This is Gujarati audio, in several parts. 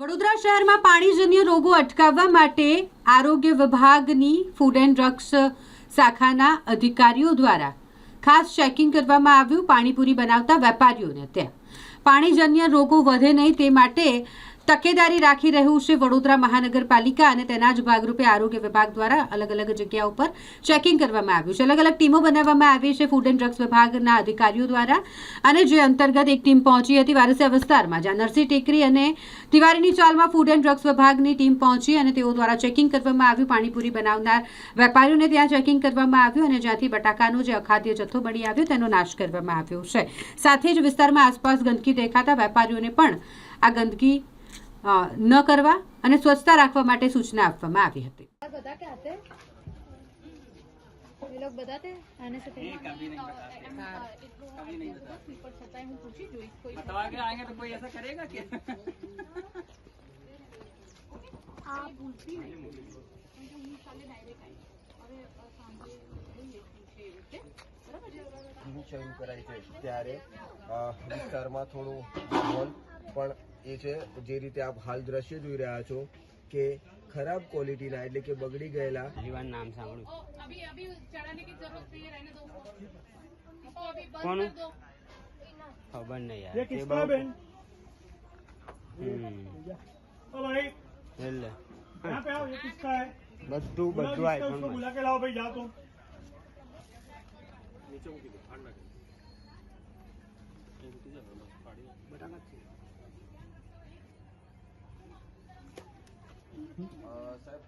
વડોદરા શહેરમાં પાણીજન્ય રોગો અટકાવવા માટે આરોગ્ય વિભાગની ફૂડ એન્ડ ડ્રગ્સ શાખાના અધિકારીઓ દ્વારા ખાસ ચેકિંગ કરવામાં આવ્યું. પાણીપુરી બનાવતા વેપારીઓને ત્યાં પાણીજન્ય રોગો વધે નહીં તે માટે તકેદારી રાખી રહ્યું છે વડોદરા મહાનગરપાલિકા અને તેના જ ભાગરૂપે આરોગ્ય વિભાગ દ્વારા અલગ અલગ જગ્યા ઉપર ચેકિંગ કરવામાં આવ્યું છે. અલગ અલગ ટીમો બનાવવામાં આવી છે ફૂડ એન્ડ ડ્રગ્સ વિભાગના અધિકારીઓ દ્વારા અને જે અંતર્ગત એક ટીમ પહોંચી હતી વારસિયા વિસ્તારમાં જ્યાં નરસિંહ ટેકરી અને તિવારીની ચાલમાં ફૂડ એન્ડ ડ્રગ્સ વિભાગની ટીમ પહોંચી અને તેઓ દ્વારા ચેકિંગ કરવામાં આવ્યું. પાણીપુરી બનાવનાર વેપારીઓને ત્યાં ચેકિંગ કરવામાં આવ્યું અને જ્યાંથી બટાકાનો જે અખાદ્ય જથ્થો મળી આવ્યો તેનો નાશ કરવામાં આવ્યો છે. સાથે જ વિસ્તારમાં આસપાસ ગંદકી દેખાતા વેપારીઓને પણ આ ગંદકી ન કરવા અને સ્વચ્છતા રાખવા માટે સૂચના આપવામાં આવી હતી. શરૂ કરાય છે ત્યારે વિસ્તારમાં થોડું પણ એ છે જે રીતે આપ હાલ દ્રશ્ય જોઈ રહ્યા છો કે ખરાબ ક્વોલિટીના એટલે કે બગડી ગયેલા જીવન નામ સાંભળ્યું. કોનું ખબર નહીં એટલે બધું બધું આઈફોન બુલા બટાકા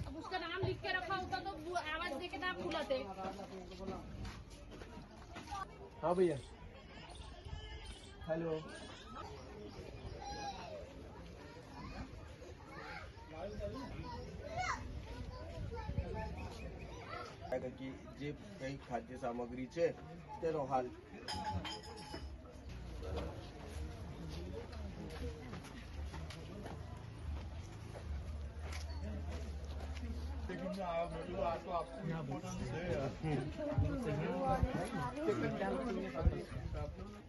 अब उसका नाम लिख के रखा होता तो वो आवाज दे के नाम बुलाते હા ભૈયા હેલો કે જે કઈ ખાદ્ય સામગ્રી છે તેનો હાલ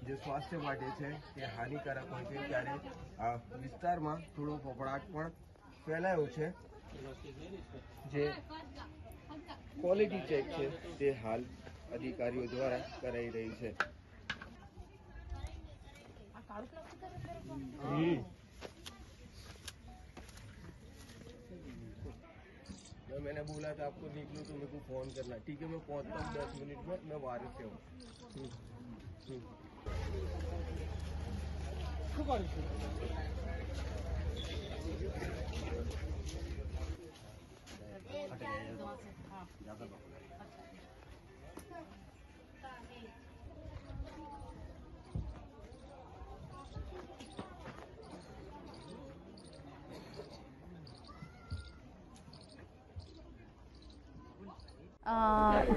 જે સ્વાસ્થ્ય માટે છે તે હાનિકારક હોય છે, ત્યારે, આ વિસ્તારમાં થોડો ફફડાટ પણ ફેલાયો છે. જે ક્વોલિટી ચેક છે, તે હાલ અધિકારીઓ દ્વારા કરાઈ રહી છે मैं मैंने बोला था आपको निकलो तो मेरे को फोन करना ठीक है मैं पहुंचता हूँ दस मिनट में मैं वारिस से हूँ हम्म, हम्म।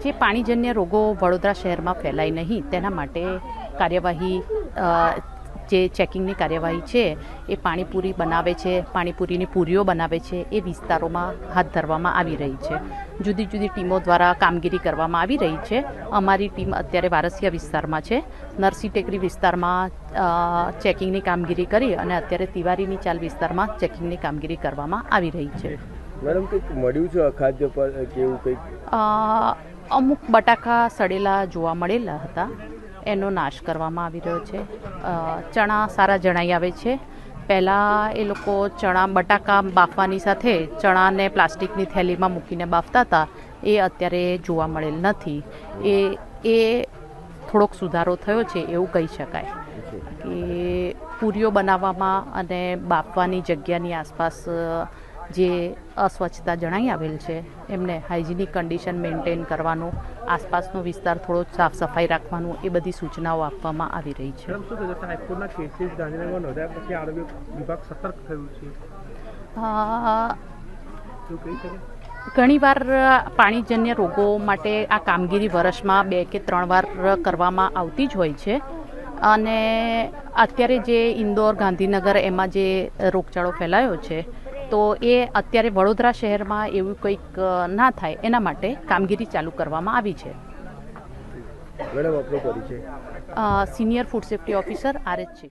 જે પાણીજન્ય રોગો વડોદરા શહેરમાં ફેલાય નહીં, તેના માટે કાર્યવાહી જે ચેકિંગની કાર્યવાહી છે, એ પાણીપુરી બનાવે છે, પાણીપુરીની પૂરીઓ બનાવે છે, એ વિસ્તારોમાં હાથ ધરવામાં આવી રહી છે. જુદી જુદી ટીમો દ્વારા કામગીરી કરવામાં આવી રહી છે. અમારી ટીમ અત્યારે વારસિયા વિસ્તારમાં છે. નરસિંહ ટેકરી વિસ્તારમાં ચેકિંગની કામગીરી કરી અને અત્યારે તિવારીની ચાલ વિસ્તારમાં ચેકિંગની કામગીરી કરવામાં આવી રહી છે. મેડમ કંઈક મળ્યું છે અખાદ્ય પર કેવું કંઈક? અમુક બટાકા સડેલા જોવા મળેલા હતા. એનો નાશ કરવામાં આવી રહ્યો છે. ચણા સારા જણાઈ આવે છે. પહેલાં એ લોકો ચણા બટાકા બાફવાની સાથે ચણાને પ્લાસ્ટિકની થેલીમાં મૂકીને બાફતા હતા. એ અત્યારે જોવા મળેલ નથી. એ એ થોડોક સુધારો થયો છે એવું કહી શકાય. કે પૂરીઓ બનાવવામાં અને બાફવાની જગ્યાની આસપાસ જે અસ્વચ્છતા જણાઈ આવેલ છે એમને હાઇજિનિક કન્ડિશન મેન્ટેન કરવાનું આસપાસનો વિસ્તાર થોડો સાફ સફાઈ રાખવાનું એ બધી સૂચનાઓ આપવામાં આવી રહી છે. ઘણીવાર પાણીજન્ય રોગો માટે આ કામગીરી વર્ષમાં બે કે ત્રણ વાર કરવામાં આવતી જ હોય છે. અને અત્યારે જે ઇન્દોર ગાંધીનગર એમાં જે રોગચાળો ફેલાયો છે તો એ અત્યારે વડોદરા શહેરમાં એવું કંઈક ના થાય એના માટે કામગીરી ચાલુ કરવામાં આવી છે. મેડમ આપણો પરિચય? Senior food safety officer R H છે